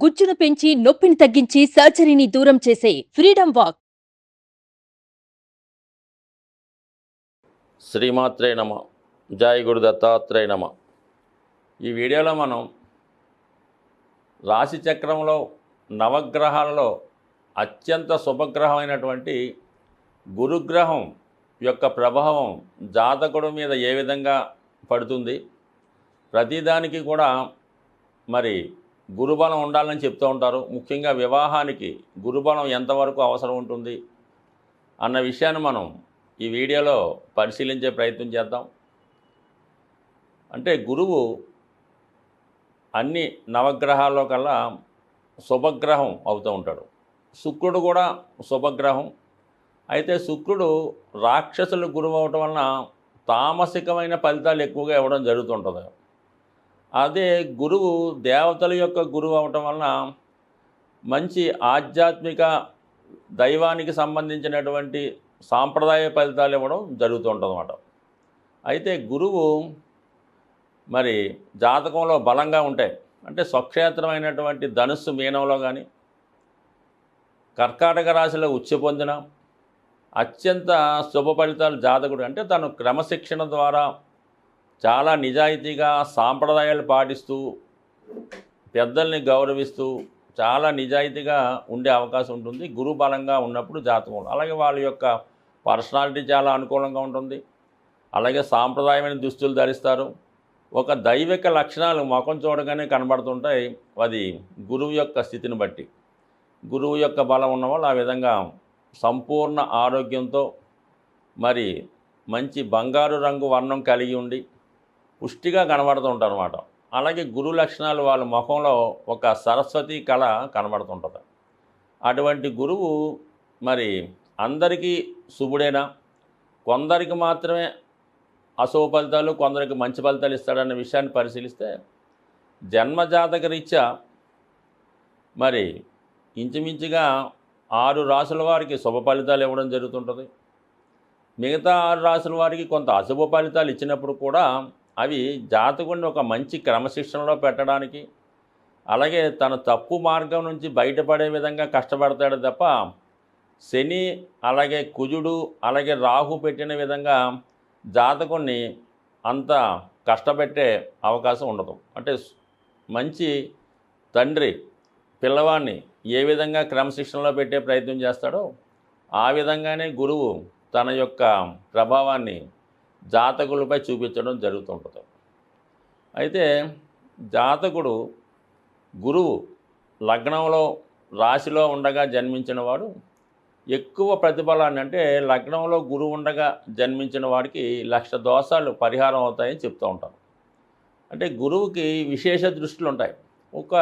గుజ్జును పెంచి నొప్పిని తగ్గించి సర్జరీని దూరం చేసే ఫ్రీడమ్ వాక్. శ్రీమాత్రే నమ. జాయ్ గురు దత్తాత్రేయ నమ. ఈ వీడియోలో మనం రాశి చక్రంలో నవగ్రహాలలో అత్యంత శుభగ్రహమైనటువంటి గురుగ్రహం యొక్క ప్రభావం జాతకుడు మీద ఏ విధంగా పడుతుంది? ప్రతిదానికి కూడా మరి గురుబలం ఉండాలని చెప్తూ ఉంటారు. ముఖ్యంగా వివాహానికి గురుబలం ఎంతవరకు అవసరం ఉంటుంది అన్న విషయాన్ని మనం ఈ వీడియోలో పరిశీలించే ప్రయత్నం చేద్దాం. అంటే గురువు అన్ని నవగ్రహాల్లో కల్లా శుభగ్రహం అవుతూ ఉంటాడు. శుక్రుడు కూడా శుభగ్రహం. అయితే శుక్రుడు రాక్షసులు గురువు అవటం వలన తామసికమైన ఫలితాలు ఎక్కువగా ఇవ్వడం జరుగుతుంటుంది. అదే గురువు దేవతల యొక్క గురువు అవటం వలన మంచి ఆధ్యాత్మిక దైవానికి సంబంధించినటువంటి సాంప్రదాయ ఫలితాలు ఇవ్వడం జరుగుతుంటుందన్నమాట అయితే గురువు మరి జాతకంలో బలంగా ఉంటాయి అంటే స్వక్షేత్రమైనటువంటి ధనుస్సు మీనంలో కానీ కర్కాటక రాశిలో ఉచ్చ పొందిన అత్యంత శుభ ఫలితాలు జాతకుడు అంటే తను క్రమశిక్షణ ద్వారా చాలా నిజాయితీగా సాంప్రదాయాలు పాటిస్తూ పెద్దల్ని గౌరవిస్తూ చాలా నిజాయితీగా ఉండే అవకాశం ఉంటుంది. గురు బలంగా ఉన్నప్పుడు జాతకం అలాగే వాళ్ళ యొక్క పర్సనాలిటీ చాలా అనుకూలంగా ఉంటుంది. అలాగే సాంప్రదాయమైన దుస్తులు ధరిస్తారు. ఒక దైవిక లక్షణాలు ముఖం చూడగానే కనబడుతుంటాయి. అది గురువు యొక్క స్థితిని బట్టి. గురువు యొక్క బలం ఉన్నవాళ్ళు ఆ విధంగా సంపూర్ణ ఆరోగ్యంతో మరి మంచి బంగారు రంగు వర్ణం కలిగి ఉండి పుష్టిగా కనబడుతుంటారు అనమాట అలాగే గురు లక్షణాలు వాళ్ళ ముఖంలో ఒక సరస్వతి కళ కనబడుతుంటుంది. అటువంటి గురువు మరి అందరికీ శుభుడేనా? కొందరికి మాత్రమే అశుభ ఫలితాలు కొందరికి మంచి ఫలితాలు ఇస్తాడన్న విషయాన్ని పరిశీలిస్తే జన్మజాతక రీత్యా మరి ఇంచుమించుగా ఆరు రాసుల వారికి శుభ ఫలితాలు ఇవ్వడం జరుగుతుంటుంది. మిగతా ఆరు రాసుల వారికి కొంత అశుభ ఫలితాలు ఇచ్చినప్పుడు కూడా అవి జాతకుడిని ఒక మంచి క్రమశిక్షణలో పెట్టడానికి అలాగే తన తప్పు మార్గం నుంచి బయటపడే విధంగా కష్టపడతాడు తప్ప శని అలాగే కుజుడు అలాగే రాహు పెట్టిన విధంగా జాతకుడిని అంత కష్టపెట్టే అవకాశం ఉండదు. అంటే మంచి తండ్రి పిల్లవాడిని ఏ విధంగా క్రమశిక్షణలో పెట్టే ప్రయత్నం చేస్తాడో ఆ విధంగానే గురువు తన యొక్క ప్రభావాన్ని జాతకులపై చూపించడం జరుగుతుంటుంది. అయితే జాతకుడు గురువు లగ్నంలో రాశిలో ఉండగా జన్మించిన వాడు ఎక్కువ ప్రతిఫలాన్ని అంటే లగ్నంలో గురువు ఉండగా జన్మించిన వాడికి లక్ష దోషాలు పరిహారం అవుతాయని చెప్తూ ఉంటారు. అంటే గురువుకి విశేష దృష్టిలు ఉంటాయి. ఒక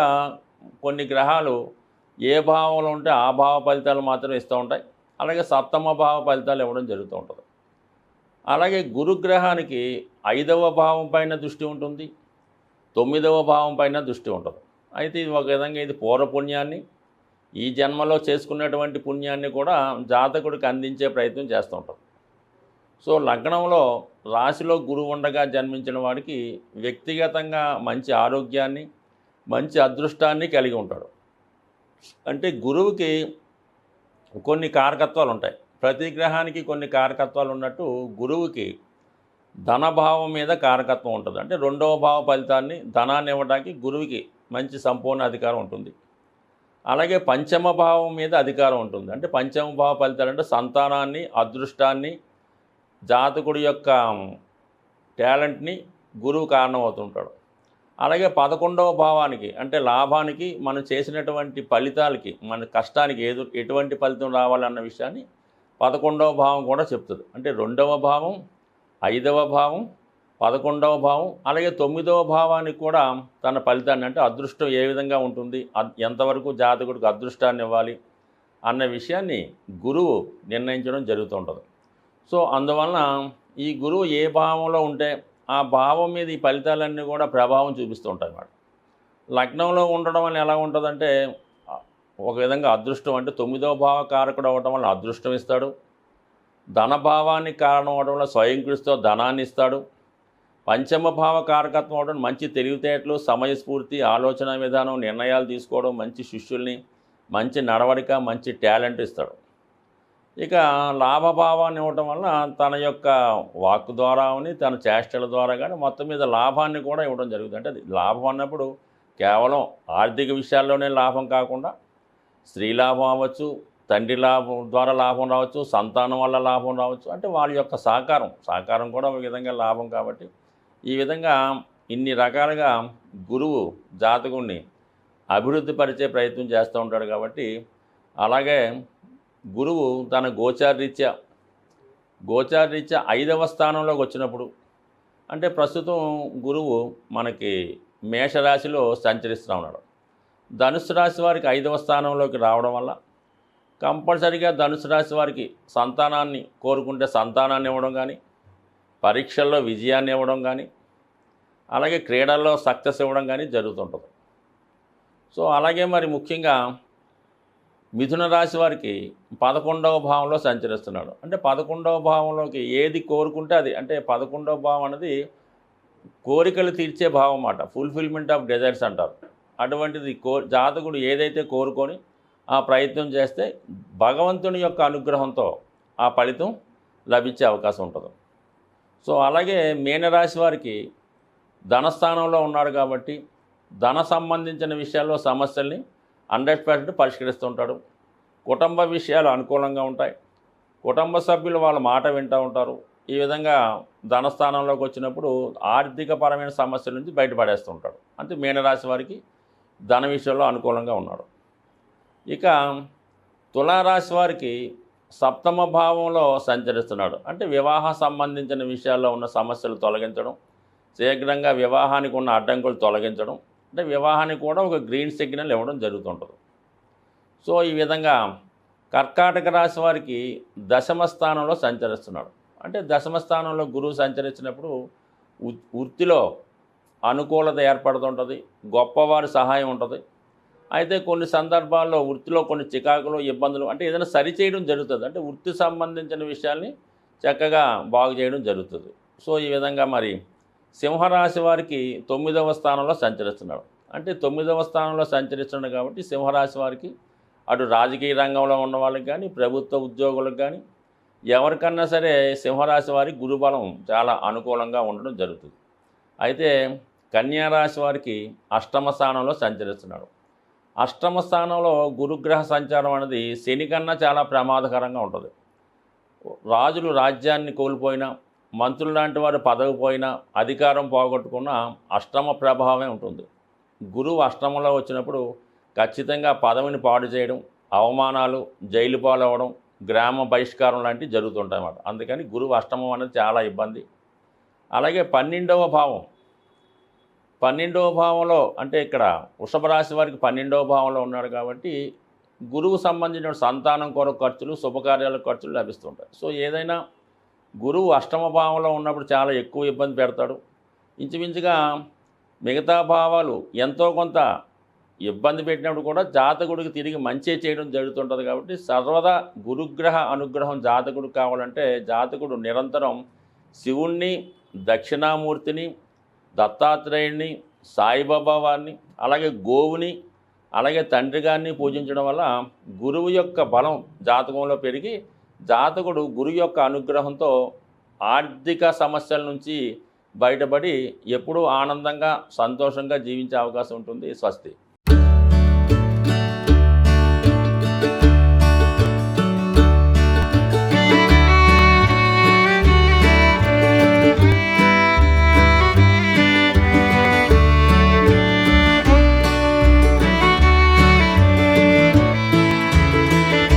కొన్ని గ్రహాలు ఏ భావంలో ఉంటే ఆ భావ ఫలితాలు మాత్రం ఇస్తూ ఉంటాయి. అలాగే సప్తమ భావ ఫలితాలు ఇవ్వడం జరుగుతూ ఉంటుంది. అలాగే గురుగ్రహానికి ఐదవ భావం పైన దృష్టి ఉంటుంది తొమ్మిదవ భావం పైన దృష్టి ఉంటుంది. అయితే ఇది ఒక విధంగా ఇది పూర్వపుణ్యాన్ని ఈ జన్మలో చేసుకున్నటువంటి పుణ్యాన్ని కూడా జాతకుడికి అందించే ప్రయత్నం చేస్తుంటాం సో లగ్నంలో రాశిలో గురువు ఉండగా జన్మించిన వాడికి వ్యక్తిగతంగా మంచి ఆరోగ్యాన్ని మంచి అదృష్టాన్ని కలిగి ఉంటాడు. అంటే గురువుకి కొన్ని కారకత్వాలు ఉంటాయి. ప్రతి గ్రహానికి కొన్ని కారకత్వాలు ఉన్నట్టు గురువుకి ధనభావం మీద కారకత్వం ఉంటుంది. అంటే రెండవ భావ ఫలితాన్ని ధనాన్ని ఇవ్వడానికి గురువుకి మంచి సంపూర్ణ అధికారం ఉంటుంది. అలాగే పంచమ భావం మీద అధికారం ఉంటుంది. అంటే పంచమ భావ ఫలితాలు అంటే సంతానాన్ని అదృష్టాన్ని జాతకుడి యొక్క టాలెంట్ని గురువు కారణమవుతుంటాడు. అలాగే పదకొండవ భావానికి అంటే లాభానికి మనం చేసినటువంటి ఫలితాలకి మన కష్టానికి ఏదో ఎటువంటి ఫలితం రావాలన్న విషయాన్ని పదకొండవ భావం కూడా చెప్తుంది. అంటే రెండవ భావం ఐదవ భావం పదకొండవ భావం అలాగే తొమ్మిదవ భావానికి కూడా తన ఫలితాన్ని అంటే అదృష్టం ఏ విధంగా ఉంటుంది ఎంతవరకు జాతకుడికి అదృష్టాన్ని ఇవ్వాలి అన్న విషయాన్ని గురువు నిర్ణయించడం జరుగుతుంటుంది సో అందువలన ఈ గురువు ఏ భావంలో ఉంటే ఆ భావం మీద ఈ ఫలితాలన్నీ కూడా ప్రభావం చూపిస్తూ ఉంటాయి అన్నమాట. లగ్నంలో ఉండడం వల్ల ఎలా ఉంటుందంటే ఒక విధంగా అదృష్టం అంటే తొమ్మిదవ భావ కారకుడు అవ్వటం వల్ల అదృష్టం ఇస్తాడు. ధనభావానికి కారణం అవడం వల్ల స్వయంకృష్తో ధనాన్ని ఇస్తాడు. పంచమ భావ కారకత్వం అవడం మంచి తెలివితేటలు సమయస్ఫూర్తి ఆలోచన విధానం నిర్ణయాలు తీసుకోవడం మంచి శిష్యుల్ని మంచి నడవడిక మంచి టాలెంట్ ఇస్తాడు. ఇక లాభభావాన్ని ఇవ్వటం వల్ల తన యొక్క వాక్ ద్వారా అని తన చేష్టల ద్వారా కానీ మొత్తం మీద లాభాన్ని కూడా ఇవ్వడం జరుగుతుంది. అంటే అది లాభం అన్నప్పుడు కేవలం ఆర్థిక విషయాల్లోనే లాభం కాకుండా స్త్రీ లాభం అవ్వచ్చు తండ్రి లాభం ద్వారా లాభం రావచ్చు సంతానం వల్ల లాభం రావచ్చు అంటే వాళ్ళ యొక్క సహకారం. సహకారం కూడా ఒక విధంగా లాభం కాబట్టి ఈ విధంగా ఇన్ని రకాలుగా గురువు జాతకుణ్ణి అభివృద్ధి పరిచే ప్రయత్నం చేస్తూ ఉంటాడు కాబట్టి అలాగే గురువు తన గోచారరీత్యా గోచారరీత్యా ఐదవ స్థానంలోకి వచ్చినప్పుడు అంటే ప్రస్తుతం గురువు మనకి మేషరాశిలో సంచరిస్తూ ఉన్నాడు. ధనుసు రాశి వారికి ఐదవ స్థానంలోకి రావడం వల్ల కంపల్సరిగా ధనుసు రాశి వారికి సంతానాన్ని కోరుకుంటే సంతానాన్ని ఇవ్వడం కానీ పరీక్షల్లో విజయాన్ని ఇవ్వడం కానీ అలాగే క్రీడల్లో సక్సెస్ ఇవ్వడం కానీ జరుగుతుంటుంది. సో అలాగే మరి ముఖ్యంగా మిథున రాశి వారికి పదకొండవ భావంలో సంచరిస్తున్నాడు. అంటే పదకొండవ భావంలోకి ఏది కోరుకుంటే అది అంటే పదకొండవ భావం అనేది కోరికలు తీర్చే భావం అన్నమాట. ఫుల్ఫిల్మెంట్ ఆఫ్ డిజైర్స్ అంటారు. అటువంటిది కో జాతకుడు ఏదైతే కోరుకొని ఆ ప్రయత్నం చేస్తే భగవంతుని యొక్క అనుగ్రహంతో ఆ ఫలితం లభించే అవకాశం ఉంటుంది. సో అలాగే మీనరాశి వారికి ధనస్థానంలో ఉన్నాడు కాబట్టి ధన సంబంధించిన విషయాల్లో సమస్యల్ని హండ్రెడ్ పర్సెంట్ పరిష్కరిస్తుంటాడు. కుటుంబ విషయాలు అనుకూలంగా ఉంటాయి. కుటుంబ సభ్యులు వాళ్ళ మాట వింటూ ఉంటారు. ఈ విధంగా ధనస్థానంలోకి వచ్చినప్పుడు ఆర్థికపరమైన సమస్యల నుంచి బయటపడేస్తుంటాడు. అంటే మీనరాశి వారికి ధన విషయంలో అనుకూలంగా ఉన్నాడు. ఇక తులారాశి వారికి సప్తమ భావంలో సంచరిస్తున్నాడు. అంటే వివాహ సంబంధించిన విషయాల్లో ఉన్న సమస్యలు తొలగించడం శీఘ్రంగా వివాహానికి ఉన్న అడ్డంకులు తొలగించడం అంటే వివాహానికి కూడా ఒక గ్రీన్ సిగ్నల్ ఇవ్వడం జరుగుతుంటుంది. సో ఈ విధంగా కర్కాటక రాశి వారికి దశమ స్థానంలో సంచరిస్తున్నాడు. అంటే దశమ స్థానంలో గురువు సంచరించినప్పుడు వృత్తిలో అనుకూలత ఏర్పడుతుంటుంది గొప్పవారి సహాయం ఉంటుంది. అయితే కొన్ని సందర్భాల్లో వృత్తిలో కొన్ని చికాకులు ఇబ్బందులు అంటే ఏదైనా సరిచేయడం జరుగుతుంది. అంటే వృత్తి సంబంధించిన విషయాల్ని చక్కగా బాగు చేయడం జరుగుతుంది. సో ఈ విధంగా మరి సింహరాశి వారికి తొమ్మిదవ స్థానంలో సంచరిస్తున్నాడు అంటే తొమ్మిదవ స్థానంలో సంచరిస్తున్నాడు కాబట్టి సింహరాశి వారికి అటు రాజకీయ రంగంలో ఉన్న వాళ్ళకి కానీ ప్రభుత్వ ఉద్యోగులకు కానీ ఎవరికన్నా సరే సింహరాశి వారికి గురుబలం చాలా అనుకూలంగా ఉండడం జరుగుతుంది. అయితే కన్యా రాశి వారికి అష్టమ స్థానంలో సంచరిస్తున్నాడు. అష్టమ స్థానంలో గురుగ్రహ సంచారం అనేది శని కన్నా చాలా ప్రమాదకరంగా ఉంటుంది. రాజులు రాజ్యాన్ని కోల్పోయినా మంత్రులు లాంటి వారు పదవి పోయినా అధికారం పోగొట్టుకున్న అష్టమ ప్రభావమే ఉంటుంది. గురువు అష్టమంలో వచ్చినప్పుడు ఖచ్చితంగా పదవిని పాడు చేయడం అవమానాలు జైలు పాలవడం గ్రామ బహిష్కారం లాంటివి జరుగుతుంటాయి అన్నమాట అందుకని గురువు అష్టమం అనేది చాలా ఇబ్బంది. అలాగే పన్నెండవ భావం పన్నెండవ భావంలో అంటే ఇక్కడ వృషభ రాశి వారికి పన్నెండవ భావంలో ఉన్నాడు కాబట్టి గురువు సంబంధించిన సంతానం కొరకు ఖర్చులు శుభకార్యాల ఖర్చులు లభిస్తుంటాయి. సో ఏదైనా గురువు అష్టమ భావంలో ఉన్నప్పుడు చాలా ఎక్కువ ఇబ్బంది పెడతాడు. ఇంచుమించుగా మిగతా భావాలు ఎంతో కొంత ఇబ్బంది పెట్టినప్పుడు కూడా జాతకుడికి తిరిగి మంచి చేయడం జరుగుతుంటుంది కాబట్టి సర్వదా గురుగ్రహ అనుగ్రహం జాతకుడు కావాలంటే జాతకుడు నిరంతరం శివుణ్ణి దక్షిణామూర్తిని దత్తాత్రేయుణ్ణి సాయిబాబా వారిని అలాగే గోవుని అలాగే తండ్రి గారిని పూజించడం వల్ల గురువు యొక్క బలం జాతకంలో పెరిగి జాతకుడు గురువు యొక్క అనుగ్రహంతో ఆర్థిక సమస్యల నుంచి బయటపడి ఎప్పుడూ ఆనందంగా సంతోషంగా జీవించే అవకాశం ఉంటుంది స్వస్తి.